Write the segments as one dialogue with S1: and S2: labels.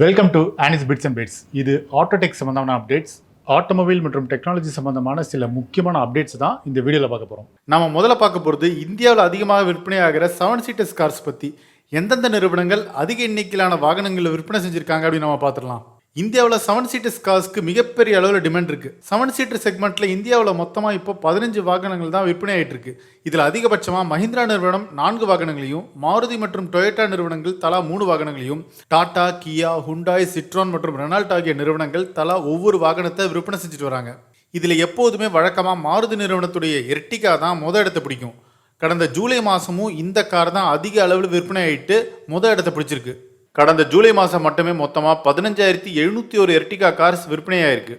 S1: Welcome to Annie's bits and bits இது Autotech சம்பந்தமான updates automobile மற்றும் டெக்னாலஜி சம்பந்தமான சில முக்கியமான அப்டேட்ஸ் தான் இந்த வீடியோவில் பார்க்க போகிறோம்
S2: நம்ம முதல்ல பார்க்க போகிறது இந்தியாவில் அதிகமாக விற்பனையாகிற செவன் சீட்டர்ஸ் கார்ஸ் பற்றி எந்தெந்த நிறுவனங்கள் அதிக எண்ணிக்கையிலான வாகனங்களை விற்பனை செஞ்சுருக்காங்க அப்படின்னு நம்ம பார்த்துடலாம். இந்தியாவில் செவன் சீட்டர்ஸ் கார்ஸ்க்கு மிகப்பெரிய அளவில் டிமாண்ட் இருக்குது செவன் சீட்டர் செக்மெண்ட்டில் இந்தியாவில் மொத்தமாக இப்போ பதினஞ்சு வாகனங்கள் தான் விற்பனை ஆகிட்டு இருக்கு. இதில் அதிகபட்சமாக மஹிந்திரா நிறுவனம் நான்கு வாகனங்களையும் மாருதி மற்றும் டொயோட்டா நிறுவனங்கள் தலா மூணு வாகனங்களையும் டாடா கியா ஹுண்டாய் சிட்ரான் மற்றும் ரெனால்ட் ஆகிய நிறுவனங்கள் தலா ஒவ்வொரு வாகனத்தை விற்பனை செஞ்சுட்டு வராங்க. இதில் எப்போதுமே வழக்கமாக மாருதி நிறுவனத்துடைய எர்டிகா தான் முத இடத்தை பிடிக்கும். கடந்த ஜூலை மாதமும் இந்த கார் தான் அதிக அளவில் விற்பனை ஆகிட்டு முத இடத்தை பிடிச்சிருக்கு. கடந்த ஜூலை மாதம் மட்டுமே மொத்தமாக பதினஞ்சாயிரத்தி எழுநூற்றி ஒரு எர்டிகா கார்ஸ் விற்பனையாயிருக்கு.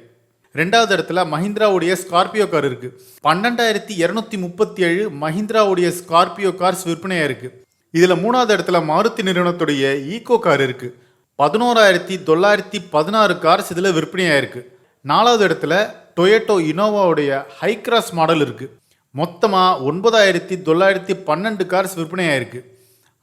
S2: ரெண்டாவது இடத்துல மஹிந்திராவுடைய ஸ்கார்பியோ கார் இருக்கு. பன்னெண்டாயிரத்தி இரநூத்தி முப்பத்தி ஏழு மஹிந்திராவுடைய ஸ்கார்பியோ கார்ஸ் விற்பனையாயிருக்கு. இதில் மூணாவது இடத்துல மாருதி நிறுவனத்துடைய ஈகோ கார் இருக்கு. பதினோராயிரத்தி தொள்ளாயிரத்தி பதினாறு கார்ஸ் இதில் விற்பனையாயிருக்கு. நாலாவது இடத்துல டொயேட்டோ இனோவாவுடைய ஹை கிராஸ் மாடல் இருக்கு. மொத்தமாக ஒன்பதாயிரத்தி தொள்ளாயிரத்தி பன்னெண்டு கார்ஸ் விற்பனையாயிருக்கு.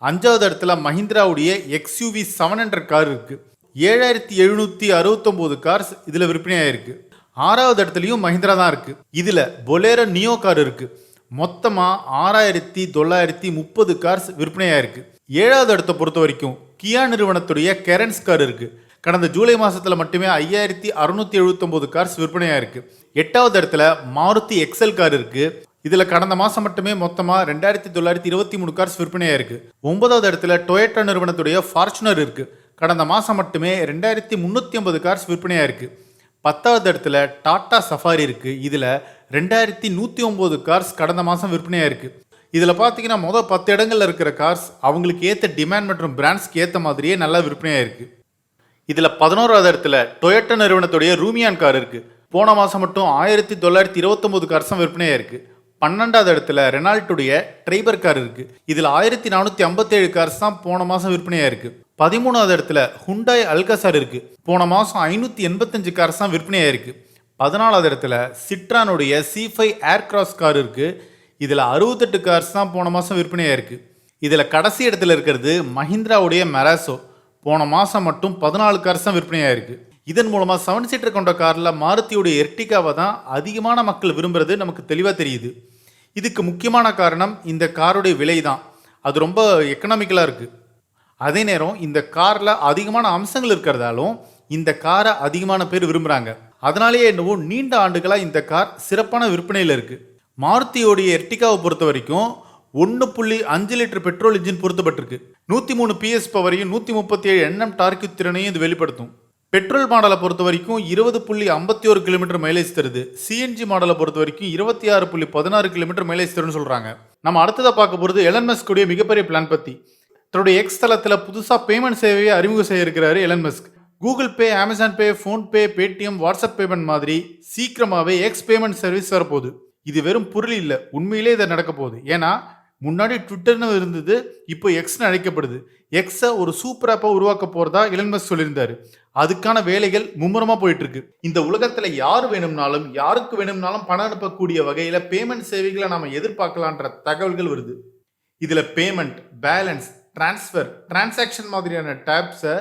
S2: அஞ்சாவது இடத்துல மஹிந்திராவுடைய எக்ஸ்யூவி செவன் ஹண்ட்ரட் கார் இருக்குது ஏழாயிரத்தி எழுநூற்றி அறுபத்தொம்போது கார்ஸ் இதில் விற்பனையாயிருக்கு. ஆறாவது இடத்துலையும் மஹிந்திரா தான் இருக்குது இதில் பொலேரோ நியோ கார் இருக்குது மொத்தமாக ஆறாயிரத்தி தொள்ளாயிரத்தி முப்பது கார்ஸ் விற்பனையாயிருக்கு. ஏழாவது இடத்தை பொறுத்த வரைக்கும் கியா நிறுவனத்துடைய கெரன்ஸ் கார் இருக்குது கடந்த ஜூலை மாதத்தில் மட்டுமே ஐயாயிரத்தி அறுநூற்றி எழுபத்தொம்போது கார்ஸ் விற்பனையாயிருக்கு. எட்டாவது இடத்துல மாருதி எக்ஸல் கார் இருக்குது இதுல கடந்த மாசம் மட்டுமே மொத்தமா ரெண்டாயிரத்தி தொள்ளாயிரத்தி இருபத்தி மூணு கார்ஸ் விற்பனையாயிருக்கு ஒன்பதாவது இடத்துல டொயேட்டா நிறுவனத்துடைய ஃபார்ச்சுனர் இருக்கு. கடந்த மாசம் மட்டுமே ரெண்டாயிரத்தி முந்நூற்றி ஐம்பது கார்ஸ் விற்பனையாயிருக்கு பத்தாவது இடத்துல டாடா சஃபாரி இருக்கு. இதுல ரெண்டாயிரத்தி நூற்றி ஒம்பது கார்ஸ் கடந்த மாதம் விற்பனையாயிருக்கு இதில் பார்த்தீங்கன்னா மொதல் பத்து இடங்களில் இருக்கிற கார்ஸ் அவங்களுக்கு ஏற்ற டிமாண்ட் மற்றும் பிராண்ட்ஸ்க்கு ஏற்ற மாதிரியே நல்லா விற்பனையாயிருக்கு இதில் பதினோராவது இடத்துல டொயோட்டா நிறுவனத்துடைய ரூமியான் கார் இருக்குது போன மாதம் மட்டும் ஆயிரத்தி தொள்ளாயிரத்தி இருபத்தொம்போது கார்ஸும் விற்பனையாக இருக்குது பன்னெண்டாவது இடத்துல ரெனால்ட்டுடைய ட்ரைபர் கார் இருக்குது இதில் ஆயிரத்தி நானூற்றி ஐம்பத்தேழு கார்ஸ் தான் போன மாதம் விற்பனையாக இருக்குது பதிமூணாவது இடத்துல ஹுண்டாய் அல்கசார் இருக்குது போன மாதம் ஐநூற்றி எண்பத்தஞ்சு கார்ஸ் தான் விற்பனையாக இருக்குது பதினாலாவது இடத்துல சிட்ரானுடைய சி ஃபைவ் ஏர்க்ராஸ் கார் இருக்குது இதில் அறுபத்தெட்டு கார்ஸ் தான் போன மாதம் விற்பனையாக இருக்குது இதில் கடைசி இடத்துல இருக்கிறது மஹிந்திராவுடைய மெராசோ போன மாதம் மட்டும் பதினாலு கார்ஸ் தான் விற்பனையாயிருக்கு. இதன் மூலமாக செவன் சீட்டர் கொண்ட காரில் மாருத்தியுடைய எர்டிகாவை தான் அதிகமான மக்கள் விரும்புறது நமக்கு தெளிவாக தெரியுது. இதுக்கு முக்கியமான காரணம் இந்த காருடைய விலை தான் அது ரொம்ப எக்கனாமிக்கலாக இருக்குது அதே நேரம் இந்த காரில் அதிகமான அம்சங்கள் இருக்கிறதாலும் இந்த காரை அதிகமான பேர் விரும்புகிறாங்க அதனாலேயே என்னவோ நீண்ட ஆண்டுகளாக இந்த கார் சிறப்பான விற்பனையில் இருக்குது மாருதியோடைய எர்டிகாவை பொறுத்த வரைக்கும் ஒன்று புள்ளி அஞ்சு லிட்டர் பெட்ரோல் இன்ஜின் பொருத்தப்பட்டிருக்கு. நூற்றி மூணு பிஎஸ் பவரையும் நூற்றி முப்பத்தி ஏழு எண்ணம் டார்க்கு திறனையும் இது வெளிப்படுத்தும். பெட்ரோல் மாடலை பொறுத்த வரைக்கும் இருபது புள்ளி ஐம்பத்தி ஒரு கிலோமீட்டர் மைலேஜ் தருது. சிஎன்ஜி மாடலை பொறுத்த வரைக்கும் இருபத்தி ஆறு புள்ளி பதினாறு கிலோமீட்டர் மைலேஜ் தரும்னு சொல்கிறாங்க நம்ம அடுத்ததாக பார்க்க போகிறது எலன் மிகப்பெரிய பிளான் பற்றி தன்னுடைய எக்ஸ் தளத்தில் புதுசாக பேமெண்ட் சேவையை அறிமுகம் செய்ய இருக்கிறாரு Elon Musk Google Pay Amazon Pay PhonePe Paytm WhatsApp payment மாதிரி சீக்கிரமாகவே எக்ஸ் பேமெண்ட் சர்வீஸ் வரப்போகுது. இது வெறும் பொருள் இல்லை உண்மையிலே இதை நடக்க போகுது. ஏன்னா முன்னாடி ட்விட்டர்னு இருந்தது இப்போ எக்ஸ்னு அழைக்கப்படுது. எக்ஸை ஒரு சூப்பர் ஆப்பாக உருவாக்க போகிறதா இளன்மஸ் சொல்லியிருந்தாரு. அதுக்கான வேலைகள் மும்முரமாக போயிட்டுருக்கு. இந்த உலகத்தில் யார் வேணும்னாலும் யாருக்கு வேணும்னாலும் பணம் அனுப்பக்கூடிய வகையில் பேமெண்ட் சேவைகளை நாம் எதிர்பார்க்கலான்ற தகவல்கள் வருது. இதில் பேமெண்ட் பேலன்ஸ் டிரான்ஸ்ஃபர் டிரான்சாக்ஷன் மாதிரியான டேப்ஸை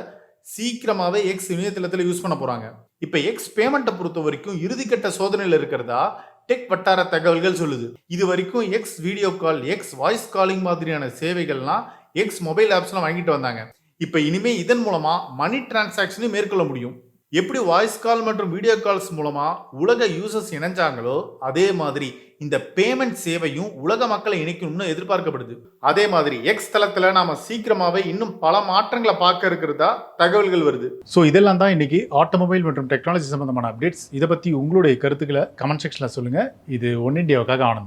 S2: சீக்கிரமாகவே எக்ஸ் இணையதளத்தில் யூஸ் பண்ண போகிறாங்க இப்போ எக்ஸ் பேமெண்ட்டை பொறுத்த வரைக்கும் இறுதிக்கட்ட சோதனையில் இருக்கிறதா? டெக் வட்டார தகவல்கள் சொல்லுது. இது வரைக்கும் X video call X voice calling மாதிரியான சேவைகள்லாம் எக்ஸ் மொபைல் ஆப்ஸ்லாம் வாங்கிட்டு வந்தாங்க. இப்போ இனிமே இதன் மூலமா மணி டிரான்சாக்ஷனையும் மேற்கொள்ள முடியும். எப்படி வாய்ஸ் கால் மற்றும் வீடியோ கால்ஸ் மூலமாக உலக யூசர்ஸ் இணைஞ்சாங்களோ அதே மாதிரி இந்த பேமெண்ட் சேவையும் உலக மக்களை இணைக்கணும்னு எதிர்பார்க்கப்படுது. அதே மாதிரி எக்ஸ் தளத்தில் நாம சீக்கிரமாகவே இன்னும் பல மாற்றங்களை பார்க்க இருக்கிறதா தகவல்கள் வருது.
S1: ஸோ இதெல்லாம் தான் இன்னைக்கு ஆட்டோமொபைல் மற்றும் டெக்னாலஜி சம்பந்தமான அப்டேட்ஸ் இதை பற்றி உங்களுடைய கருத்துக்களை கமெண்ட் செக்ஷனில் சொல்லுங்கள் இது ஒன் இண்டியாவுக்காக ஆனந்த்